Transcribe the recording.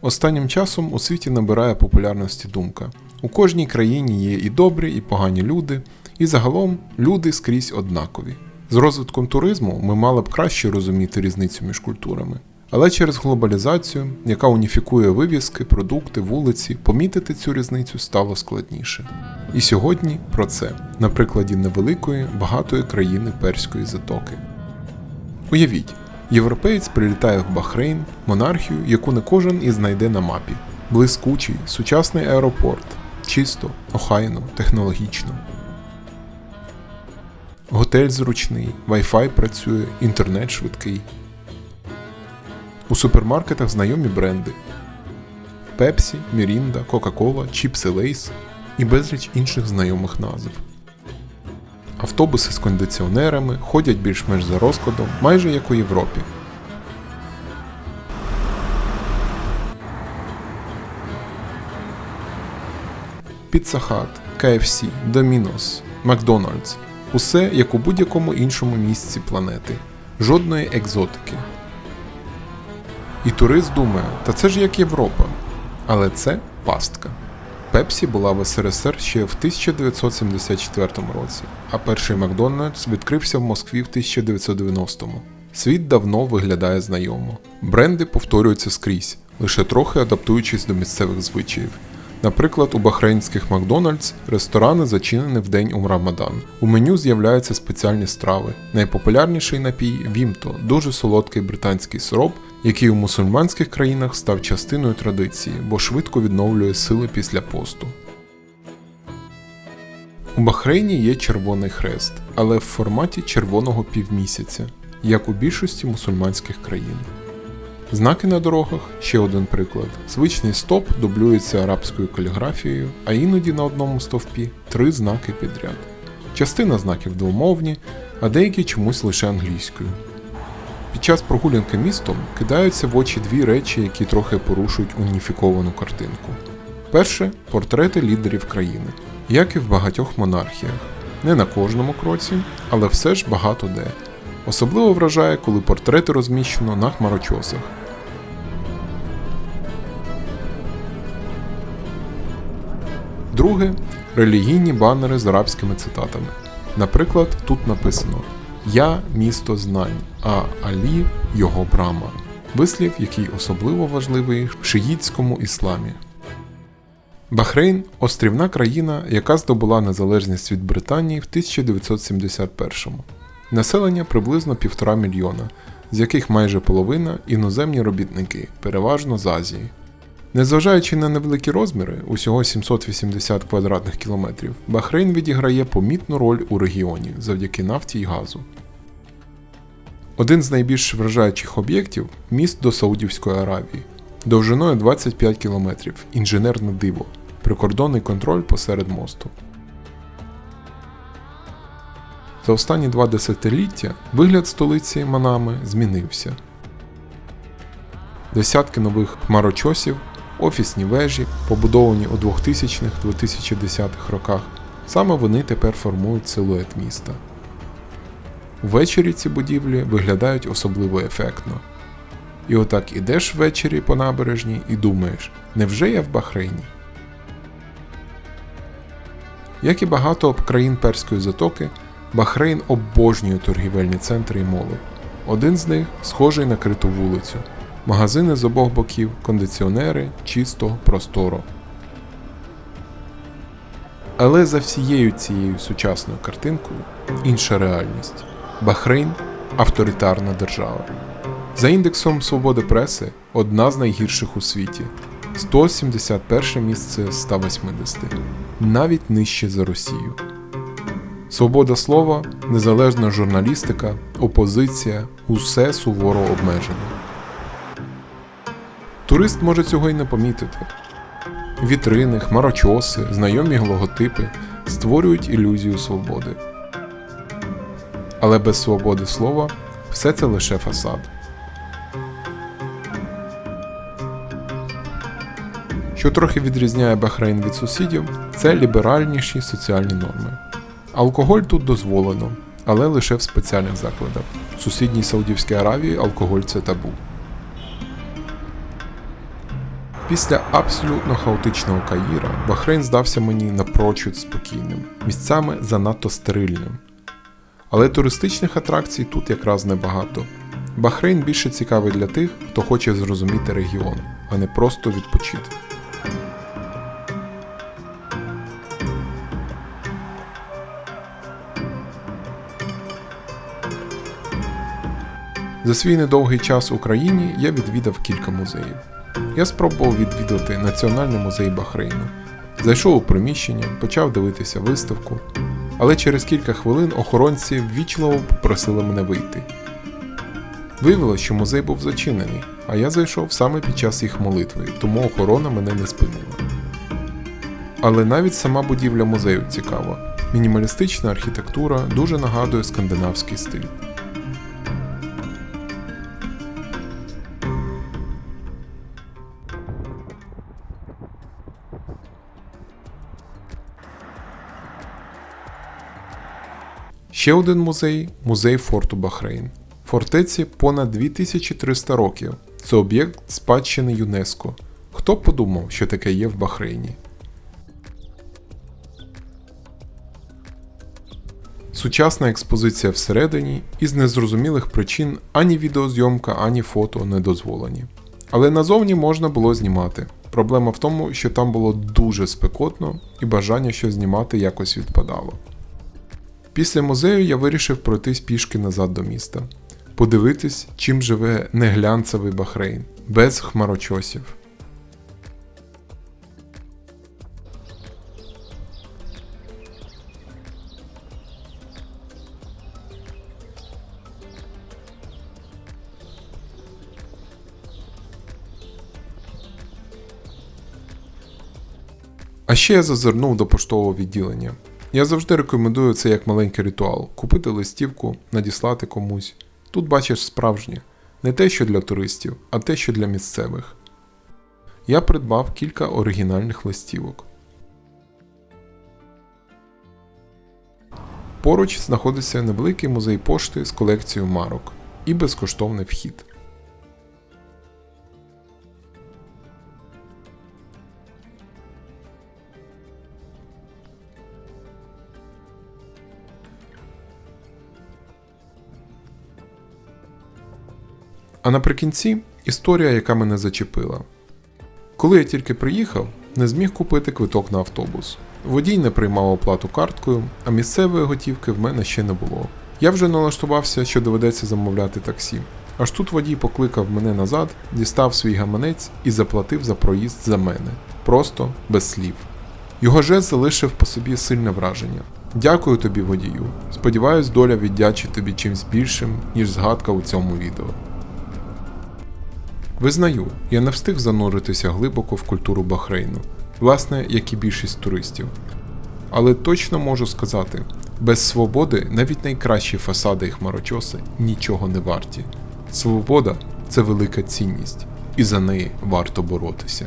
Останнім часом у світі набирає популярності думка. У кожній країні є і добрі, і погані люди, і загалом люди скрізь однакові. З розвитком туризму ми мали б краще розуміти різницю між культурами. Але через глобалізацію, яка уніфікує вивіски, продукти, вулиці, помітити цю різницю стало складніше. І сьогодні про це на прикладі невеликої, багатої країни Перської затоки. Уявіть, європеєць прилітає в Бахрейн, монархію, яку не кожен і знайде на мапі. Блискучий, сучасний аеропорт, чисто, охайно, технологічно. Готель зручний, Wi-Fi працює, інтернет швидкий. У супермаркетах знайомі бренди: Пепсі, Мірінда, Кока-Кола, Чіпси Лейс і безліч інших знайомих назв. Автобуси з кондиціонерами ходять більш-менш за розкладом, майже як у Європі. Hut, KFC, Domino's, Макдональдс усе як у будь-якому іншому місці планети. Жодної екзотики. І турист думає, та це ж як Європа. Але це пастка. Пепсі була в СРСР ще в 1974 році, а перший Макдональдс відкрився в Москві в 1990-му. Світ давно виглядає знайомо. Бренди повторюються скрізь, лише трохи адаптуючись до місцевих звичаїв. Наприклад, у бахрейнських Макдональдс ресторани зачинені в день у Рамадан. У меню з'являються спеціальні страви. Найпопулярніший напій Вімто дуже солодкий британський сироп, який у мусульманських країнах став частиною традиції, бо швидко відновлює сили після посту. У Бахрейні є Червоний хрест, але в форматі червоного півмісяця, як у більшості мусульманських країн. Знаки на дорогах ще один приклад. Звичний стоп дублюється арабською каліграфією, а іноді на одному стовпі три знаки підряд. Частина знаків двомовні, а деякі чомусь лише англійською. Час прогулянки містом кидаються в очі дві речі, які трохи порушують уніфіковану картинку. Перше портрети лідерів країни, як і в багатьох монархіях. Не на кожному кроці, але все ж багато де. Особливо вражає, коли портрети розміщено на хмарочосах. Друге релігійні банери з арабськими цитатами. Наприклад, тут написано Я місто знань, а Алі його брама. Вислів, який особливо важливий в шиїтському ісламі. Бахрейн острівна країна, яка здобула незалежність від Британії в 1971-му. Населення приблизно півтора мільйона, з яких майже половина іноземні робітники, переважно з Азії. Незважаючи на невеликі розміри, усього 780 квадратних кілометрів, Бахрейн відіграє помітну роль у регіоні завдяки нафті й газу. Один з найбільш вражаючих об'єктів міст до Саудівської Аравії, довжиною 25 кілометрів, інженерне диво, прикордонний контроль посеред мосту. За останні два десятиліття вигляд столиці Манами змінився. Десятки нових хмарочосів, офісні вежі, побудовані у 2000-2010-х роках, саме вони тепер формують силует міста. Ввечері ці будівлі виглядають особливо ефектно. І отак ідеш ввечері по набережній і думаєш, невже я в Бахрейні? Як і багато країн Перської затоки, Бахрейн обожнює торгівельні центри і моли. Один з них схожий на криту вулицю. Магазини з обох боків, кондиціонери, чисто, просторо. Але за всією цією сучасною картинкою інша реальність. Бахрейн авторитарна держава. За індексом свободи преси одна з найгірших у світі. 171 місце з 180, навіть нижче за Росію. Свобода слова, незалежна журналістика, опозиція усе суворо обмежено. Турист може цього й не помітити. Вітрини, хмарочоси, знайомі логотипи створюють ілюзію свободи. Але без свободи слова все це лише фасад. Що трохи відрізняє Бахрейн від сусідів, це ліберальніші соціальні норми. Алкоголь тут дозволено, але лише в спеціальних закладах. В сусідній Саудівській Аравії алкоголь це табу. Після абсолютно хаотичного Каїра Бахрейн здався мені напрочуд спокійним, місцями занадто стерильним. Але туристичних атракцій тут якраз небагато. Бахрейн більше цікавий для тих, хто хоче зрозуміти регіон, а не просто відпочити. За свій недовгий час в Україні я відвідав кілька музеїв. Я спробував відвідати Національний музей Бахрейну. Зайшов у приміщення, почав дивитися виставку, але через кілька хвилин охоронці ввічливо попросили мене вийти. Виявилося, що музей був зачинений, а я зайшов саме під час їх молитви, тому охорона мене не спинила. Але навіть сама будівля музею цікава. Мінімалістична архітектура дуже нагадує скандинавський стиль. Ще один музей музей форту Бахрейн. Фортеці понад 2300 років. Це об'єкт спадщини ЮНЕСКО. Хто б подумав, що таке є в Бахрейні? Сучасна експозиція всередині із незрозумілих причин ані відеозйомка, ані фото не дозволені. Але назовні можна було знімати. Проблема в тому, що там було дуже спекотно і бажання щось знімати якось відпадало. Після музею я вирішив пройтись пішки назад до міста, подивитись, чим живе неглянцевий Бахрейн, без хмарочосів. А ще я зазирнув до поштового відділення. Я завжди рекомендую це як маленький ритуал: купити листівку, надіслати комусь. Тут бачиш справжнє, не те, що для туристів, а те, що для місцевих. Я придбав кілька оригінальних листівок. Поруч знаходиться невеликий музей пошти з колекцією марок і безкоштовний вхід. А наприкінці історія, яка мене зачепила. Коли я тільки приїхав, не зміг купити квиток на автобус. Водій не приймав оплату карткою, а місцевої готівки в мене ще не було. Я вже налаштувався, що доведеться замовляти таксі. Аж тут водій покликав мене назад, дістав свій гаманець і заплатив за проїзд за мене. Просто без слів. Його жест залишив по собі сильне враження. Дякую тобі, водію. Сподіваюсь, доля віддячить тобі чимсь більшим, ніж згадка у цьому відео. Визнаю, я не встиг зануритися глибоко в культуру Бахрейну, власне, як і більшість туристів. Але точно можу сказати, без свободи навіть найкращі фасади і хмарочоси нічого не варті. Свобода це велика цінність, і за неї варто боротися.